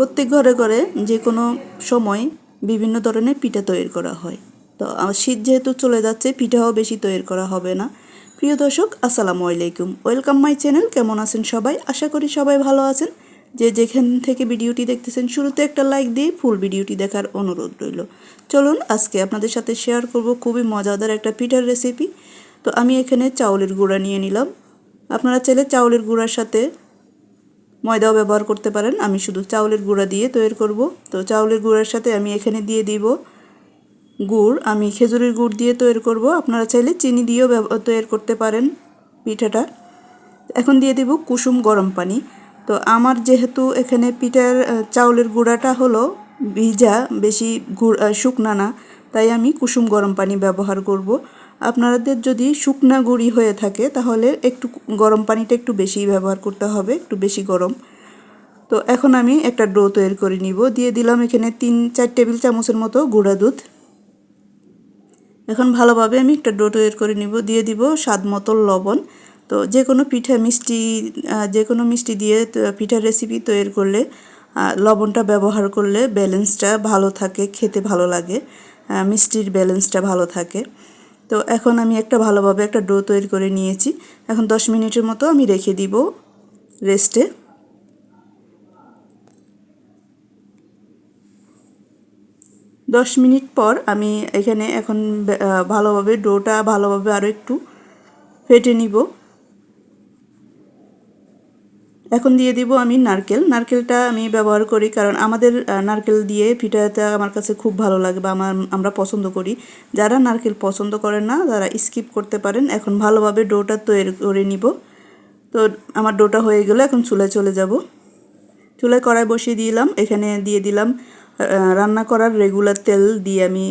প্রত্যেক ঘরে ঘরে যে কোনো সময় বিভিন্ন ধরনের পিঠা তৈরি করা হয়। তো শীত যেহেতু চলে যাচ্ছে, পিঠাও বেশি তৈরি করা হবে না। প্রিয় দর্শক, আসসালামু আলাইকুম। ওয়েলকাম মাই চ্যানেল কেমন আছেন সবাই? আশা করি সবাই ভালো আছেন। যে যেখান থেকে ভিডিওটি দেখতেছেন, শুরুতে একটা লাইক দিয়ে ফুল ভিডিওটি দেখার অনুরোধ রইল। চলুন, আজকে আপনাদের সাথে শেয়ার করব খুবই মজাদার একটা পিঠার রেসিপি তো আমি এখানে চাউলের গুঁড়া নিয়ে নিলাম। আপনারা চাইলে চাউলের গুঁড়ার সাথে ময়দাও ব্যবহার করতে পারেন। আমি শুধু চাউলের গুঁড়া দিয়ে তৈরি করব। তো চাউলের গুঁড়ার সাথে আমি এখানে দিয়ে দিব গুড়। আমি খেজুরের গুড় দিয়ে তৈরি করব। আপনারা চাইলে চিনি দিয়েও তৈরি করতে পারেন পিঠাটা। এখন দিয়ে দিব কুসুম গরম পানি। তো আমার যেহেতু এখানে পিঠার চাউলের গুঁড়াটা হলো ভিজা, বেশি গুড় শুকনা না, তাই আমি কুসুম গরম পানি ব্যবহার করব। আপনাদের যদি শুকনা গুঁড়ি হয়ে থাকে, তাহলে একটু গরম পানিটা একটু বেশি ব্যবহার করতে হবে, একটু বেশি গরম। তো এখন আমি একটা ডো তৈরি করে নিব। দিয়ে দিলাম এখানে তিন, চার টেবিল চামচের মতো গুঁড়া দুধ। এখন ভালোভাবে আমি একটা ডো তৈরি করে নিব। দিয়ে দিব স্বাদ মতো লবণ। তো যে কোনো পিঠা মিষ্টি যে কোনো মিষ্টি দিয়ে পিঠার রেসিপি তৈরি করলে লবণটা ব্যবহার করলে ব্যালেন্সটা ভালো থাকে, খেতে ভালো লাগে। মিষ্টির ব্যালেন্সটা ভালো থাকে। তো এখন আমি একটা ভালোভাবে একটা ডো তৈরি করে নিয়েছি। এখন দশ মিনিটের মতো আমি রেখে দিব রেস্টে। দশ মিনিট পর আমি এখানে এখন ভালোভাবে ডোটা ভালোভাবে আরও একটু ফেটে নিব। এখন দিয়ে দিব আমি নারকেল। নারকেলটা আমি ব্যবহার করি কারণ আমাদের নারকেল দিয়ে পিঠাটা আমার কাছে খুব ভালো লাগে বা আমার, আমরা পছন্দ করি। যারা নারকেল পছন্দ করেন না, তারা স্কিপ করতে পারেন। এখন ভালোভাবে ডোটা তৈরি করে নিব। তো আমার ডোটা হয়ে গেলে, এখন চুলায় চলে যাব। চুলায় কড়াই বসিয়ে দিলাম। এখানে দিয়ে দিলাম রান্না করার রেগুলার তেল দিয়ে আমি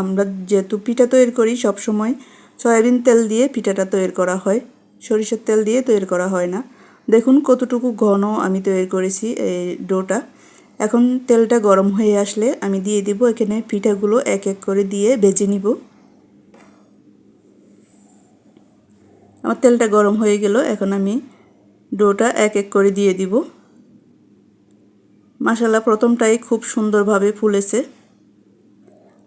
আমরা যেহেতু পিঠা তৈরি করি সব সময় সয়াবিন তেল দিয়ে পিঠাটা তৈরি করা হয়। সরিষার তেল দিয়ে তৈরি করা হয় না। দেখুন কতটুকু ঘন আমি তৈরি করেছি এই ডোটা। এখন তেলটা গরম হয়ে আসলে আমি দিয়ে দিব এখানে পিঠাগুলো এক এক করে দিয়ে ভেজে নিব। আমার তেলটা গরম হয়ে গেল, এখন আমি ডোটা এক এক করে দিয়ে দিব। মাসাল্লাহ প্রথমটাই খুব সুন্দরভাবে ফুলেছে।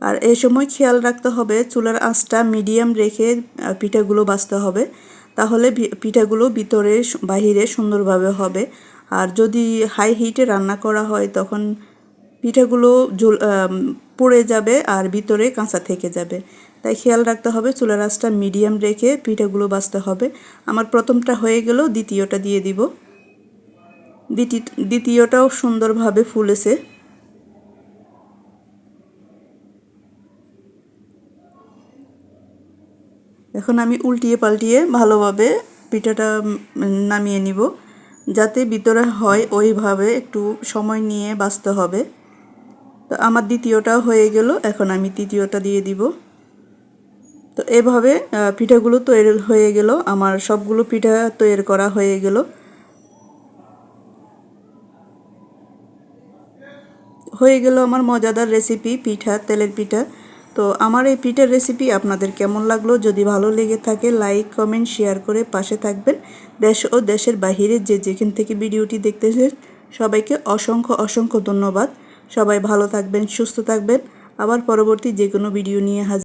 আর এই সময় খেয়াল রাখতে হবে, চুলার আঁচটা মিডিয়াম রেখে পিঠাগুলো বাছতে হবে। তাহলে পিঠাগুলো ভিতরে বাহিরে সুন্দরভাবে হবে। আর যদি হাই হিটে রান্না করা হয়, তখন পিঠাগুলো পুড়ে যাবে আর ভিতরে কাঁচা থেকে যাবে। তাই খেয়াল রাখতে হবে চুলা আঁচটা মিডিয়াম রেখে পিঠাগুলো বাঁচতে হবে। আমার প্রথমটা হয়ে গেল, দ্বিতীয়টা দিয়ে দিব। দ্বিতীয় দ্বিতীয়টাও সুন্দরভাবে ফুলেছে। এখন আমি উল্টিয়ে পাল্টিয়ে ভালোভাবে পিঠাটা নামিয়ে নিব, যাতে ভিতরে হয় ওইভাবে একটু সময় নিয়ে বাঁচতে হবে। তো আমার দ্বিতীয়টা হয়ে গেল, এখন আমি তৃতীয়টা দিয়ে দিব। তো এভাবে পিঠাগুলো তৈরি হয়ে গেল, আমার সবগুলো পিঠা তৈরি করা হয়ে গেল। হয়ে গেল আমার মজাদার রেসিপি, পিঠা, তেলের পিঠা। তো আমার এই পিঠার রেসিপি আপনাদের কেমন লাগল? যদি ভালো লেগে থাকে লাইক কমেন্ট শেয়ার করে পাশে থাকবেন। দেশ ও দেশের বাহিরে যে যেখান থেকে ভিডিওটি দেখতেছেন, সবাইকে অসংখ্য অসংখ্য ধন্যবাদ। সবাই ভালো থাকবেন, সুস্থ থাকবেন। আবার পরবর্তী যে কোনো ভিডিও নিয়ে হাজির